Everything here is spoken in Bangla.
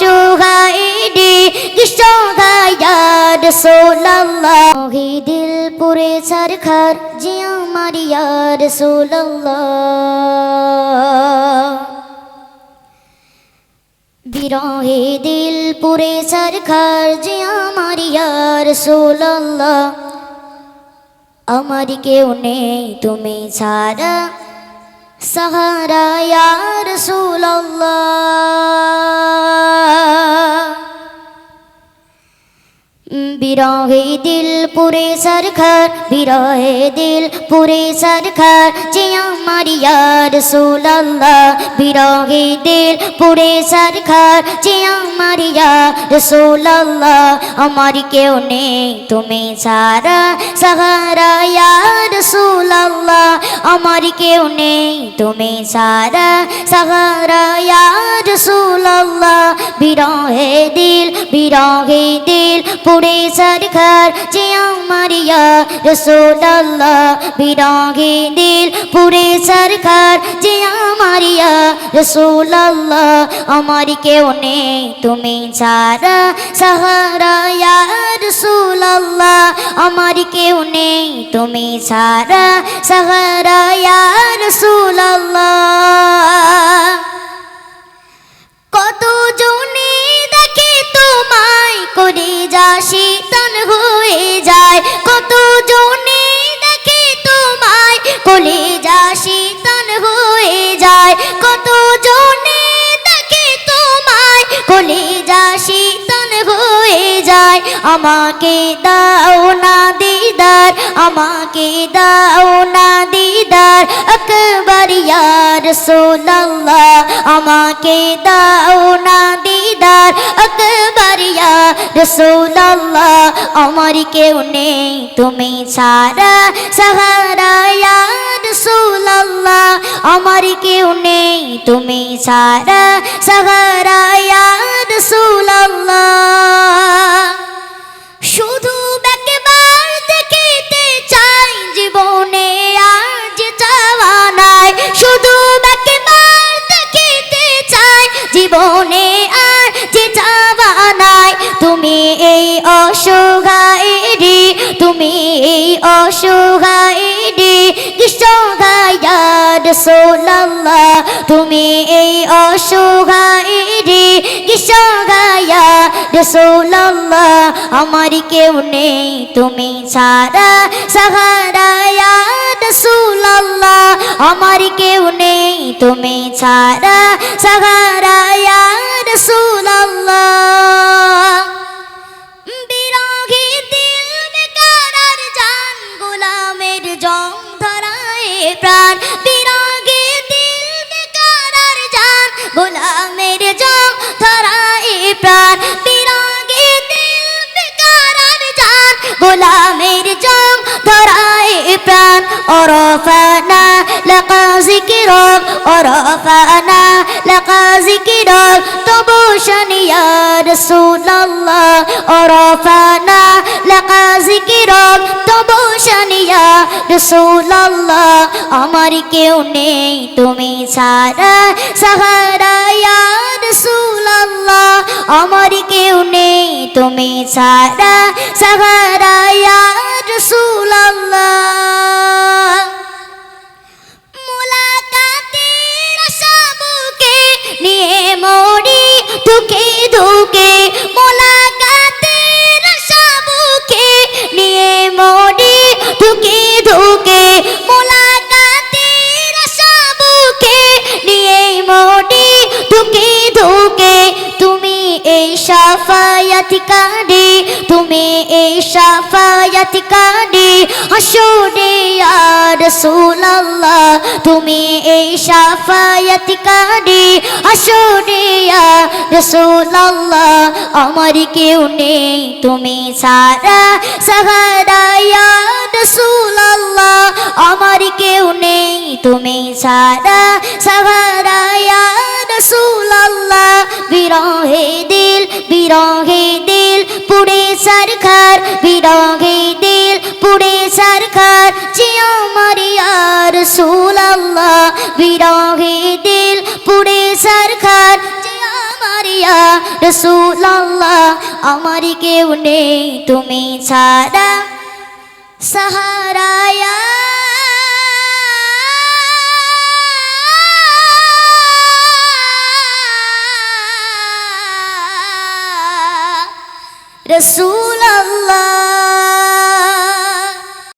অসহায় রে কৃষ্ণ গায়ার সোল্লাহ হি দিল পুরে সরখার জিয়া মারিয়ার সোল্লাহ বিরহে দিল পুরে সরখার জিয়া মারিয়ার সোল্লাহ আমার কেউ নেই তুমি ছাড়া, সাহারা ইয়ার Mm, বিরহে দিল পুরে সরখার বিরহে দিল পুরে সরখার জিয়া মারিয়ার সোল্লাহ বিরহে দিল পুরে সরখার জিয়া মারিয়া রসোল্লাহ আমার কেউ নেই, তুমি সারা সাহারা ইয়ার রসোল্লাহ আমার কেউ নেই, তুমি সারা সাহারা ইয়ার রসোল্লাহ বিরহে দিল বিরহে দিল পুরে সরখার যে আমার ইয়া রসোল্লাহ বিরহে দিল পুরে সরখার যে আমার ইয়া রসোল্লাহ আমার কেউ নেই, তুমি ছাড়া সাহারা রসোল্লাহ আমার কেউ নেই, তুমি ছাড়া সাহারা রসোল্লাহ কত জনে দেখে তোমায় করে যা আমাকে দাও না দিদার, আমাকে দাও না দিদার আকবর ইয়ার সোল্লাহ আমাকে দাও না দিদার আকবর ইয়া রসোল্লাহ আমার কেউ নেই তুমি ছাড়া, সাহারা রসোল্লাহ আমার কেউ নেই তুমি ছাড়া, সাহারা ইয়া জীবনে আর যে চাওয়া নাই, তুমি এই অসহায় রে তুমি এই অসহায় রে কৃষ্ণ তুমি এই অসহায় রে কৃষ্ণ রসোল্লাহ আমার কেউ নেই, তুমি ছাড়া সাহারা রসুল্লাহ আমার কেউ নেই, তুমি ছাড়া সাহারা রসুল্লাহ বিরোহী দিল বেকারার জান গোলামের জং ধরায় প্রাণ। বিরোহী দিল বেকারার জান গোলামের জং ধরায় প্রাণ। বিরোহী দিল বেকারার জান গোলামের জং ধরায় প্রাণ। অরফানা লাকা জিকিরক অরফানা লাকা জিকিরক তবু শানিয়া রসুল্লাহ অরফানা লাকা জিকিরক তবু শানিয়া রসুল্লাহ আমার কেউ নেই তুমি ছাড়া সাহারা ইয়া রসুল্লাহ আমার কেউ নেই তুমি ছাড়া সাহারা ইয়া মুলাকাতের আশাবুকে নিয়ে মরি ধুকে ধুকে মোলাকাতের সাবুকে নিয়ে মোডে ধুকে ধুকে মোলাকাতের সাবুকে নিয়ে মোডে ধুকে ধুকে তুমি এই সাফায়াত কাঁদে হাসুরে রসুল্লাহ তুমি এই সাফায়াত কাঁদে হাসুরে রসুল্লাহ আমার কেউ নেই তুমি সারা সাহারা রসুল্লাহ আমার কেউ নেই তুমি সারা সাহারা রসুল্লাহ বিরহে দিল বিরহে দিল পুরে সরকার বিরহে সরকার জিয়া মারিয়া রসুল্লাহ আমার কেউ নেই তুমি ছাড়া। সাহারায়া রসুল আল্লাহ